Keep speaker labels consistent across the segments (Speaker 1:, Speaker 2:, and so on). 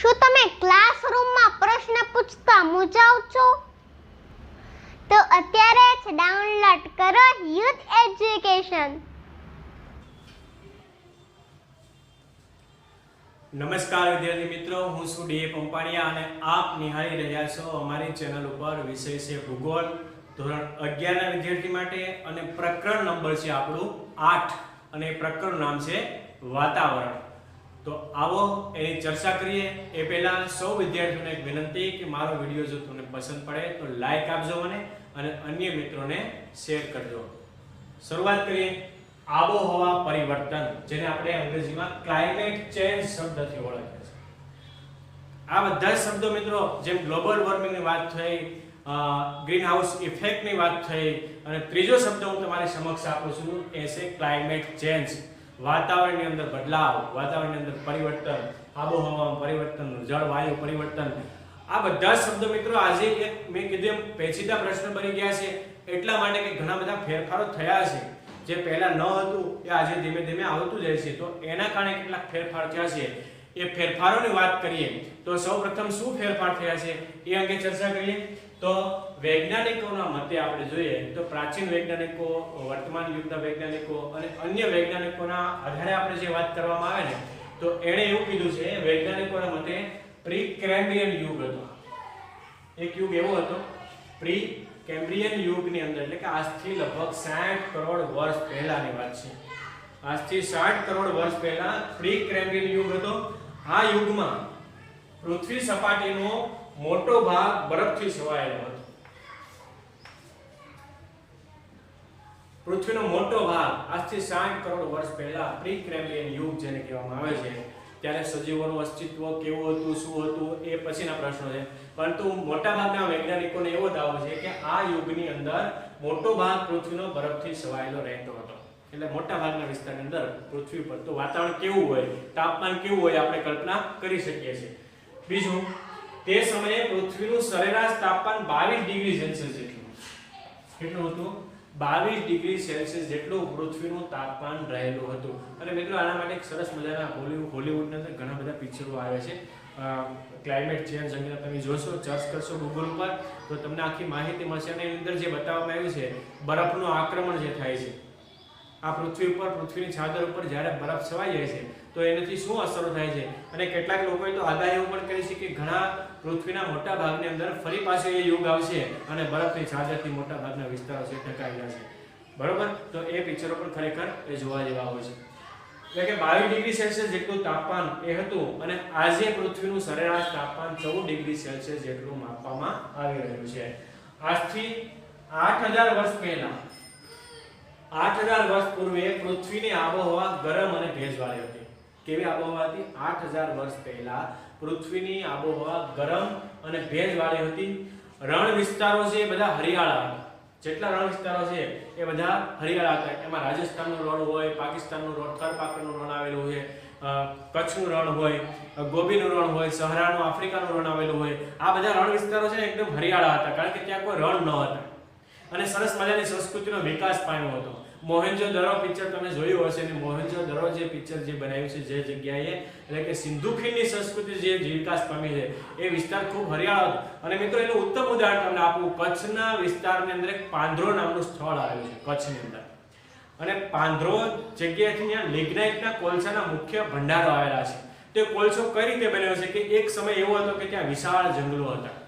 Speaker 1: શું તમે ક્લાસરૂમમાં પ્રશ્ન પૂછતા મૂંઝાવ છો? તો અત્યારે જ ડાઉનલોડ કરો યુથ એજ્યુકેશન.
Speaker 2: નમસ્કાર વિદ્યાર્થી મિત્રો, હું છું ડીએ પંપાણિયા અને આપ નિહાળી રહ્યા છો અમારી ચેનલ ઉપર વિષય છે ભૂગોળ, ધોરણ અગિયારના વિદ્યાર્થી માટે અને પ્રકરણ નંબર છે આપણું આઠ અને પ્રકરણ નામ છે વાતાવરણ. તો આવો, એની ચર્ચા કરીએ. એ પહેલા સૌ વિદ્યાર્થીઓને એક વિનંતી કે મારો વીડિયો જો તમને પસંદ પડે તો લાઈક આપજો મને અને અન્ય મિત્રોને શેર કરજો. શરૂઆત કરીએ. આબોહવા પરિવર્તન, જેને આપણે અંગ્રેજીમાં ક્લાઇમેટ ચેન્જ શબ્દથી ઓળખીએ છીએ. આ બધા શબ્દો મિત્રો, જેમ ગ્લોબલ વોર્મિંગની વાત થઈ ગ્રીન હાઉસ ઇફેક્ટની વાત થઈ, અને ત્રીજો શબ્દ હું તમારી સમક્ષ આપું છું, એ છે ક્લાઇમેટ ચેન્જ વાતાવરણની અંદર બદલાવ, વાતાવરણની અંદર પરિવર્તન, આબોહવામાં પરિવર્તન જળવાયુ પરિવર્તન. આ બધા શબ્દો મિત્રો આજે એક મેં કીધું એમ પેચીદા પ્રશ્ન બની ગયા છે. એટલા માટે કે ઘણા બધા ફેરફારો થયા છે. જે પહેલા ન હતું, એ આજે ધીમે ધીમે આવતું જાય છે. તો એના કારણે કેટલાક ફેરફાર થયા છે. એ ફેરફારોની વાત કરીએ, તો સૌપ્રથમ શું ફેરફાર થયા છે? એ અંગે ચર્ચા કરીએ. તો વૈજ્ઞાનિકોના મતે આપણે જોઈએ તો પ્રાચીન વૈજ્ઞાનિકો, વર્તમાન યુગના વૈજ્ઞાનિકો અને અન્ય વૈજ્ઞાનિકોના આધારે આપણે જે વાત કરવામાં આવે ને, તો એણે એવું કીધું છે, વૈજ્ઞાનિકોના મતે પ્રી કેમ્બ્રિયન યુગ હતો. એક યુગ એવો હતો પ્રી કેમ્બ્રિયન યુગની અંદર, એટલે કે આજથી લગભગ 60 કરોડ વર્ષ પહેલાની વાત છે. આજથી 60 કરોડ વર્ષ પહેલા પ્રી કેમ્બ્રિયન યુગ હતો. આ યુગમાં પૃથ્વી સપાટીનો મોટો ભાગ બરફથી છવાયેલો હતો. પૃથ્વીનો મોટો ભાગ આજથી સાઠ કરોડ વર્ષ પહેલા પ્રી કેમ્બ્રિયન યુગ જેને કહેવામાં આવે છે, ત્યારે સજીવોનું અસ્તિત્વ કેવું હતું, શું હતું, એ પછીના પ્રશ્નો છે. પરંતુ મોટાભાગના વૈજ્ઞાનિકોને એવો દાવો છે કે આ યુગની અંદર મોટો ભાગ પૃથ્વીનો બરફથી છવાયેલો રહેતો હતો. એટલે મોટા ભાગના વિસ્તારની અંદર પૃથ્વી પર તો વાતાવરણ કેવું હોય, તાપમાન કેવું હોય, આપણે કલ્પના કરી શકીએ છીએ. બીજું તે સમયે પૃથ્વીનું સરેરાશ તાપમાન બાવીસ ડિગ્રી સેલ્સિયસ જેટલું. કેટલું હતું? બાવીસ ડિગ્રી સેલ્સિયસ જેટલું પૃથ્વીનું તાપમાન રહેલું હતું. અને મિત્રો, આના માટે એક સરસ મજાના હોલીવુડ હોલીવુડની અંદર ઘણા બધા પિક્ચરો આવે છે. ક્લાઇમેટ ચેન્જ અંગે તમે જોશો સર્ચ કરશો ગૂગલ ઉપર, તો તમને આખી માહિતી મળશે અને એની અંદર જે બતાવવામાં આવ્યું છે, બરફનું આક્રમણ જે થાય છે. આ પૃથ્વી ઉપર, પૃથ્વીની ચાદર ઉપર જ્યારે બરફ છવાઈ જાય છે, તો એનાથી શું અસરો થાય છે? અને કેટલાક લોકોએ તો આગાહીઓ પણ કરી છે કે ઘણા પૃથ્વીના મોટા ભાગની અંદર ફરી પાછો એ યુગ આવશે અને બરફની ચાદરથી મોટા ભાગના વિસ્તારો છે ઢંકાયેલા છે બરોબર? તો એ પિક્ચરો પણ ખરેખર એ જોવા જેવા હોય છે. એટલે કે બાવીસ ડિગ્રી સેલ્સિયસ જેટલું તાપમાન એ હતું અને આજે પૃથ્વીનું સરેરાશ તાપમાન ચૌદ ડિગ્રી સેલ્સિયસ જેટલું માપવામાં આવી રહ્યું છે. આજથી આઠ હજાર વર્ષ પહેલા, આઠ હજાર વર્ષ પૂર્વે પૃથ્વીની આબોહવા ગરમ અને ભેજવાળી હતી. કેવી આબોહવા હતી? આઠ હજાર વર્ષ પહેલા પૃથ્વીની આબોહવા ગરમ અને ભેજવાળી હતી. રણ વિસ્તારો છે એ બધા હરિયાળા જેટલા રણ વિસ્તારો છે એ બધા હરિયાળા હતા. એમાં રાજસ્થાનનું રણ હોય, પાકિસ્તાનનું રણ થરપાકરનું રણ આવેલું હોય કચ્છનું રણ હોય ગોબીનું રણ હોય, સહરાનું, આફ્રિકાનું રણ આવેલું હોય. આ બધા રણ વિસ્તારો છે એકદમ હરિયાળા હતા. કારણ કે ત્યાં કોઈ રણ ન હતા. અને સરસ મજાની સંસ્કૃતિનો વિકાસ પામ્યો હતો. મોહેન્જો દરો પિક્ચર તમે જોયું હશે ને મોહેન્જો દરો જે પિક્ચર જે બનાવ્યું છે જે જગ્યાએ, એટલે કે સિંધુ ખીણની સંસ્કૃતિ જે વિકાસ પામી છે, એ વિસ્તાર ખૂબ હરિયાળો અને મિત્રો એનું ઉત્તમ ઉદાહરણ તમને આપું, કચ્છના વિસ્તારની અંદર એક પાંધરો નામનું સ્થળ આવેલું છે, કચ્છની અંદર. અને પાંધરો જગ્યાએથી ત્યાં લિગ્નાઇટના કોલસાના મુખ્ય ભંડારો આવેલા છે. તે કોલસો કઈ રીતે બન્યો છે કે એક સમય એવો હતો કે ત્યાં વિશાળ જંગલો હતા.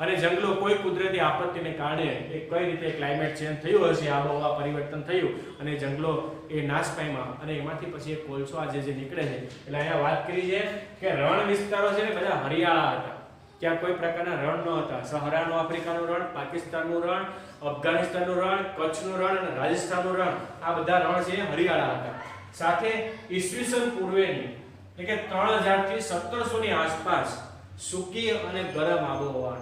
Speaker 2: અને જંગલો કોઈ કુદરતી આપત્તિને કારણે એ કઈ રીતે ક્લાઇમેટ ચેન્જ થયું હશે આબોહવા પરિવર્તન થયું અને જંગલો એ નાશ પામ્યા અને એમાંથી પછી એ કોલસો આજે જે નીકળે છે, એટલે અહીંયા વાત કરી છે કે રણ વિસ્તારો છે ને બધા હરિયાળા હતા. ત્યાં કોઈ પ્રકારના રણ ન હતા. સહારાનું આફ્રિકાનું રણ, પાકિસ્તાનનું રણ, અફઘાનિસ્તાનનું રણ, કચ્છનું રણ અને રાજસ્થાનનું રણ, આ બધા રણ છે હરિયાળા હતા. સાથે ઈસવીસન પૂર્વેની, એટલે કે ત્રણ હજારથી સત્તરસોની આસપાસ સૂકી અને ગરમ આબોહવા.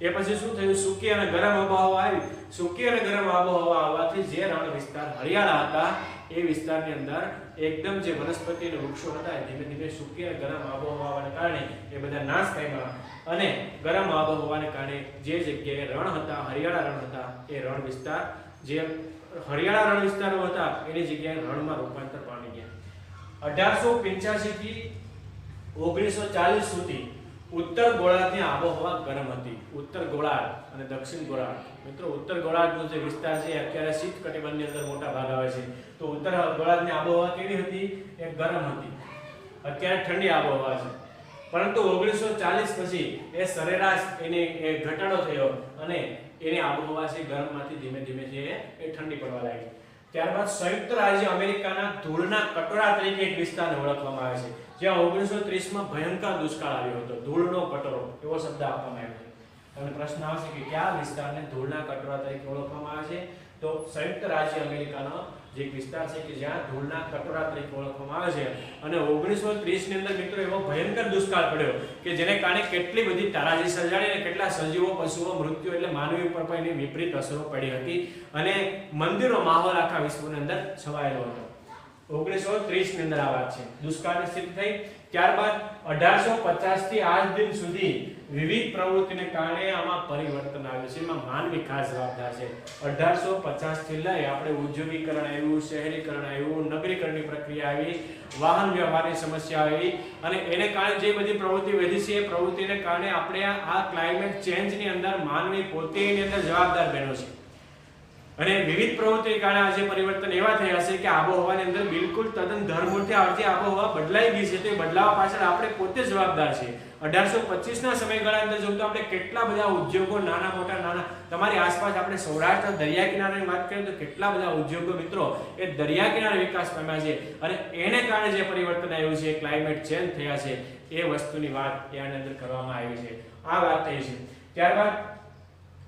Speaker 2: એ પછી શું થયું? સૂકી અને ગરમ આબોહવા આવી. સૂકી અને ગરમ આબોહવા આવવાથી જે રણ વિસ્તાર હરિયાળા હતા, એ વિસ્તારની અંદર એકદમ જે વનસ્પતિ અને વૃક્ષો હતા, એ ધીમે ધીમે સૂકી અને ગરમ આબોહવાને કારણે એ બધા નાશ પામ્યા. અને ગરમ આબોહવાને કારણે જે જગ્યાએ રણ હતા, હરિયાળા રણ હતા, એ રણ વિસ્તાર, જે હરિયાળા રણ વિસ્તારો હતા, એની જગ્યાએ રણમાં રૂપાંતર પામી ગયા. અઢારસો થી ઓગણીસો ચાલીસ સુધી ઉત્તર ગોળાર્ધની આબોહવા ગરમ હતી. ઉત્તર ગોળાર્ધ અને દક્ષિણ ગોળાર્ધ. મિત્રો, ઉત્તર ગોળાર્ધનો જે વિસ્તાર છે અત્યારે શીત કટિબંધની અંદર મોટા ભાગ આવે છે. તો ઉત્તર ગોળાર્ધની આબોહવા કેવી હતી? એ ગરમ હતી. અત્યારે ઠંડી આબોહવા છે. પરંતુ ઓગણીસો ચાલીસ પછી એ સરેરાશ એને, એ ઘટાડો થયો અને એની આબોહવા છે ગરમમાંથી ધીમે ધીમે છે એ ઠંડી પડવા લાગી. ત્યારબાદ સંયુક્ત રાજ્ય અમેરિકાના ધૂળના કટોરા તરીકે એક વિસ્તારને ઓળખવામાં આવે છે, જ્યાં ઓગણીસો ત્રીસમાં ભયંકર દુષ્કાળ આવ્યો હતો, ધૂળનો કટોરો, એવો શબ્દ આપવામાં આવ્યો છે. તમને પ્રશ્ન આવશે કે કયા વિસ્તારને ધૂળના કટોરા તરીકે ઓળખવામાં આવે છે? તો સંયુક્ત રાજ્ય અમેરિકાનો જે વિસ્તાર છે કે જ્યાં ધૂળના કટોરા તરીકે ઓળખવામાં આવે છે. અને ઓગણીસો ત્રીસની અંદર મિત્રો એવો ભયંકર દુષ્કાળ પડ્યો કે જેને કારણે કેટલી બધી તારાજી સર્જાણી અને કેટલા સજીવો, પશુઓ, મૃત્યુ એટલે માનવી ઉપર પણ એની વિપરીત અસરો પડી હતી. અને મંદિરો, માહોલ આખા વિશ્વની અંદર છવાયેલો હતો. ઓગણીસો ત્રીસની અંદર આ વાત છે. દુષ્કાળની સ્થિતિ થઈ. ત્યારબાદ અઢારસો પચાસથી આજ દિન સુધી વિવિધ પ્રવૃત્તિને કારણે આમાં પરિવર્તન આવ્યું છે. એમાં માન વિકાસ જવાબદાર છે. અઢારસો પચાસથી લઈ આપણે ઉદ્યોગીકરણ આવ્યું, શહેરીકરણ આવ્યું, નગરીકરણની પ્રક્રિયા આવી, વાહન વ્યવહારની સમસ્યા આવી અને એને કારણે જે બધી પ્રવૃત્તિ વધી છે એ પ્રવૃત્તિને કારણે આપણે આ ક્લાઇમેટ ચેન્જની અંદર માનવી પોતે એની અંદર જવાબદાર બન્યો છે. અને વિવિધ પ્રવૃત્તિને કારણે આજે પરિવર્તન એવા થયા છે કે આબોહવાની અંદર બિલકુલ તદ્દન ધરમૂળથી આવતી આબોહવા બદલાઈ ગઈ છે, તે બદલાવ પાછળ આપણે પોતે જવાબદાર છે. અઢારસો પચીસના સમયગાળા અંદર જોઈએ તો આપણે કેટલા બધા ઉદ્યોગો, નાના મોટા, નાના, તમારી આસપાસ આપણે સૌરાષ્ટ્ર દરિયા કિનારાની વાત કરીએ તો કેટલા બધા ઉદ્યોગો મિત્રો, એ દરિયા કિનારે વિકાસ પામ્યા છે. અને એને કારણે જે પરિવર્તન આવ્યું છે ક્લાઇમેટ ચેન્જ થયા છે, એ વસ્તુની વાત એની અંદર કરવામાં આવી છે. આ વાત થઈ છે. ત્યારબાદ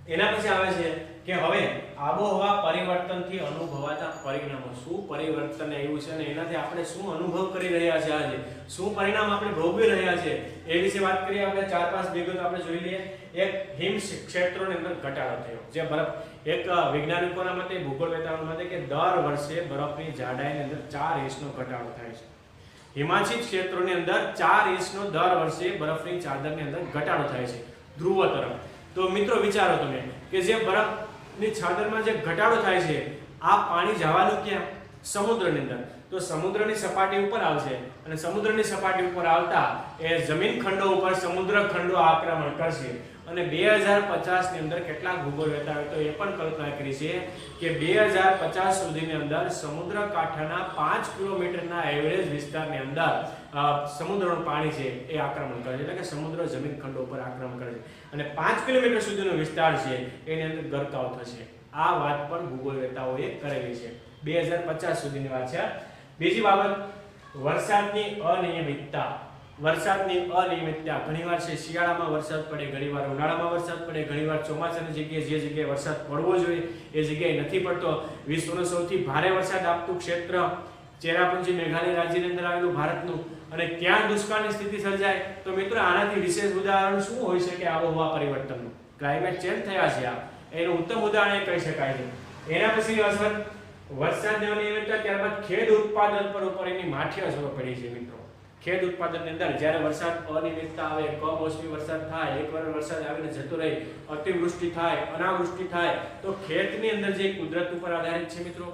Speaker 2: એના પછી આવે છે કે હવે આબોહવા પરિવર્તનથી અનુભવાતા પરિણામો. શું પરિવર્તન આવ્યું છે અને એનાથી આપણે શું અનુભવ કરી રહ્યા છે આજે? શું પરિણામ આપણે ભોગવી રહ્યા છે એ વિશે વાત કરીએ આપણે, ચાર પાંચ વિગતો આપણે જોઈ લઈએ. એક હિમ ક્ષેત્રોની અંદર ઘટાડો થયો. જે બરફ, એક વૈજ્ઞાનિકોના મતે, ભૂગોળ વેતાવરણ મતે કે દર વર્ષે બરફની જાડાઈની અંદર ચાર ઇંચનો ઘટાડો થાય છે. હિમાચિત ક્ષેત્રોની અંદર ચાર ઇંચનો દર વર્ષે બરફની ચાદરની અંદર ઘટાડો થાય છે. ધ્રુવ તરફ તો મિત્રો વિચારો તમે કે જે બરફની છાદરમાં જે ઘટાડો થાય છે, આ પાણી જવાનું ક્યાં? સમુદ્રની અંદર. તો સમુદ્રની સપાટી ઉપર આવશે અને સમુદ્રની સપાટી ઉપર આવતા એ જમીન ખંડો ઉપર સમુદ્ર ખંડો આક્રમણ કરશે. અને બે હજાર પચાસની અંદર કેટલાક ભૂગોળ હોય તો એ પણ કલ્પના કરી છે કે બે હજાર પચાસ સુધીની અંદર સમુદ્ર કાંઠાના પાંચ કિલોમીટરના એવરેજ વિસ્તારની અંદર સમુદ્રનું પાણી છે એ આક્રમણ કરે છે. એટલે કે સમુદ્ર જમીન ખંડો ઉપર આક્રમણ કરે છે. અને પાંચ કિલોમીટર સુધીનો વિસ્તાર છે, એની અંદર ગરકાવ થશે. આ વાત પણ ભૂગોળ વેતાઓએ કરેલી છે. બે હજાર પચાસ સુધીની વાત છે. બીજી બાબત, વરસાદની અનિયમિતતા. વરસાદની અનિયમિતતા ઘણીવાર છે, શિયાળામાં વરસાદ પડે, ઘણીવાર ઉનાળામાં વરસાદ પડે, ઘણીવાર ચોમાસાની જગ્યાએ જે જગ્યાએ વરસાદ પડવો જોઈએ, એ જગ્યાએ નથી પડતો. વિશ્વનો સૌથી ભારે વરસાદ આપતું ક્ષેત્ર ચેરાપુંજી, મેઘાલય રાજ્યની અંદર આવેલું ભારતનું. અને ત્યાં દુષ્કાળની સ્થિતિ સર્જાય, તો મિત્રો આનાથી વિશેષ ઉદાહરણ શું હોઈ શકે આબોહવા પરિવર્તનનું? ક્લાઇમેટ ચેન્જ થયા છે આ. એનું ઉત્તમ ઉદાહરણ કહી શકાય છે. એના પછી અસર વરસાદની અનિયમિતતા, ત્યારબાદ ખેડ ઉત્પાદન પર ઉપર એની માઠી અસરો પડી છે મિત્રો. ખેડ ઉત્પાદનની અંદર જ્યારે વરસાદ અનિયમિતતા આવે, કમોસમી વરસાદ થાય, એકવાર વરસાદ આવીને જતો રહે, અતિવૃષ્ટિ થાય, અનાવૃષ્ટિ થાય, તો ખેતની અંદર જે કુદરત ઉપર આધારિત છે મિત્રો,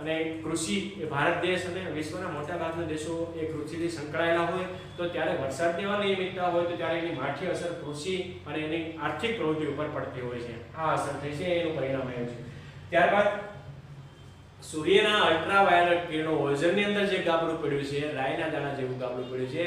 Speaker 2: અને કૃષિ એ ભારત દેશ અને વિશ્વના મોટાભાગના દેશો એ કૃષિથી સંકળાયેલા હોય, તો ત્યારે વરસાદની અનિયમિતતા હોય, તો ત્યારે એની માઠી અસર કૃષિ અને એની આર્થિક પ્રવૃત્તિ ઉપર પડતી હોય છે. આ અસર થઈ છે, એનું પરિણામ આવ્યું છે. ત્યારબાદ સૂર્યના અલ્ટ્રાવાયોલેટ કિરણો ઓઝોનની અંદર જે ગાબડું પડ્યું છે, રાયના દાણા જેવું ગાબડું પડ્યું છે,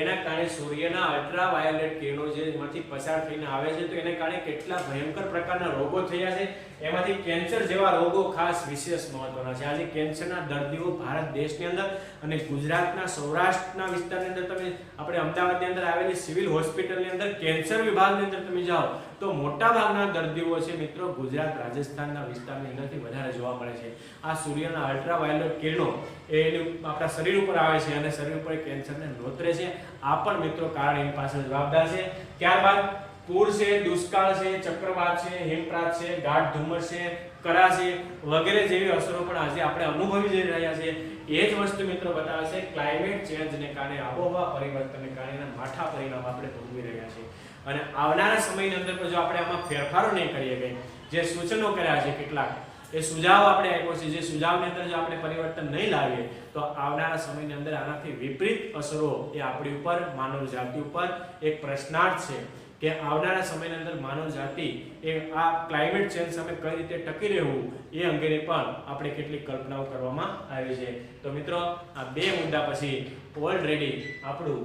Speaker 2: એના કારણે સૂર્યના અલ્ટ્રાવાયોલેટ કિરણો જે એમાંથી પસાર થઈને આવે છે, તો એને કારણે કેટલા ભયંકર પ્રકારના રોગો થયા છે, એમાંથી કેન્સર જેવા રોગો ખાસ વિશેષ મહત્વના છે. આજે કેન્સરના દર્દીઓ ભારત દેશની અંદર અને ગુજરાતના સૌરાષ્ટ્રના વિસ્તારની અંદર તમે, આપણે અમદાવાદની અંદર આવેલી સિવિલ હોસ્પિટલની અંદર કેન્સર વિભાગની અંદર તમે જાઓ તો મોટા ભાગના દર્દીઓ છે મિત્રો ગુજરાત, રાજસ્થાનના વિસ્તારની અંદરથી વધારે જોવા મળે છે. આ સૂર્યના અલ્ટ્રાવાયોલેટ કિરણો એનું આપણા શરીર ઉપર આવે છે અને શરીર ઉપર કેન્સરને નોતરે છે. આ પણ મિત્રો કારણ એની પાછળ જવાબદાર છે. ત્યારબાદ પૂર છે, દુષ્કાળ છે, ચક્રવાત છે હિમપ્રાત છે, ગાઢ ધુમ્મસ છે, કરા છે, વગેરે જેવી અસરો પણ આજે આપણે અનુભવી જઈ રહ્યા છીએ. એ જ વસ્તુ મિત્રો બતાવે છે. ક્લાઇમેટ ચેન્જને કારણે આબોહવા પરિવર્તનને કારણે માઠા પરિણામ આપણે ભોગવી રહ્યા છીએ. અને આવનારા સમયની અંદર પણ જો આપણે આમાં ફેરફારો નહીં કરીએ કંઈ જે સૂચનો કર્યા છે કેટલાક, એ સુઝાવ આપણે આપ્યો છે, જે સુઝાવની અંદર જો આપણે પરિવર્તન નહીં લાવીએ, તો આવનારા સમયની અંદર આનાથી વિપરીત અસરો એ આપણી ઉપર, માનવ જાતિ ઉપર એક પ્રશ્નાર્થ છે કે આવનારા સમયની અંદર માનવ જાતિ એ આ ક્લાઇમેટ ચેન્જ સામે કઈ રીતે ટકી રહેવું, એ અંગેની પણ આપણે કેટલીક કલ્પનાઓ કરવામાં આવી છે. તો મિત્રો, આ બે મુદ્દા પછી ઓલરેડી આપણું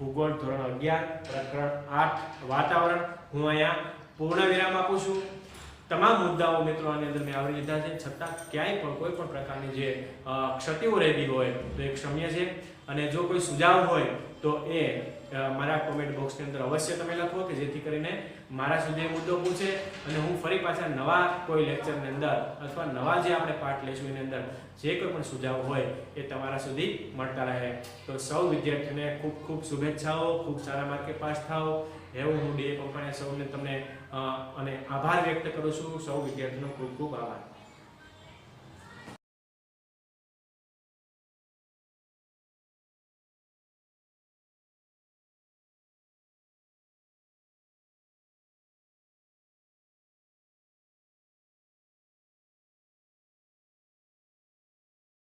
Speaker 2: ભૂગોળ ધોરણ અગિયાર, પ્રકરણ આઠ, વાતાવરણ. હું અહીંયા પૂર્ણ વિરામ આપું છું. તમામ મુદ્દાઓ મિત્રો આની અંદર મેં આવરી લીધા છે. છતાં ક્યાંય પણ કોઈ પણ પ્રકારની જે ક્ષતિઓ રહેતી હોય તો એ ક્ષમ્ય છે. અને જો કોઈ સુઝાવ હોય, તો એ મારા કોમેન્ટ બોક્સની અંદર અવશ્ય તમે લખો કે જેથી કરીને મારા સુધી મુદ્દો પૂછે અને હું ફરી પાછા નવા કોઈ લેક્ચરની અંદર અથવા નવા જે આપણે પાઠ લઈશું એની અંદર જે કોઈ પણ સુઝાવ હોય એ તમારા સુધી મળતા રહે. તો સૌ વિદ્યાર્થીઓને ખૂબ ખૂબ શુભેચ્છાઓ, ખૂબ સારા માર્કે પાસ થાઓ. એવું હું ડીએ પપ્પાને સૌને તમને અને આભાર વ્યક્ત કરું છું. સૌ વિદ્યાર્થીનો ખૂબ ખૂબ આભાર.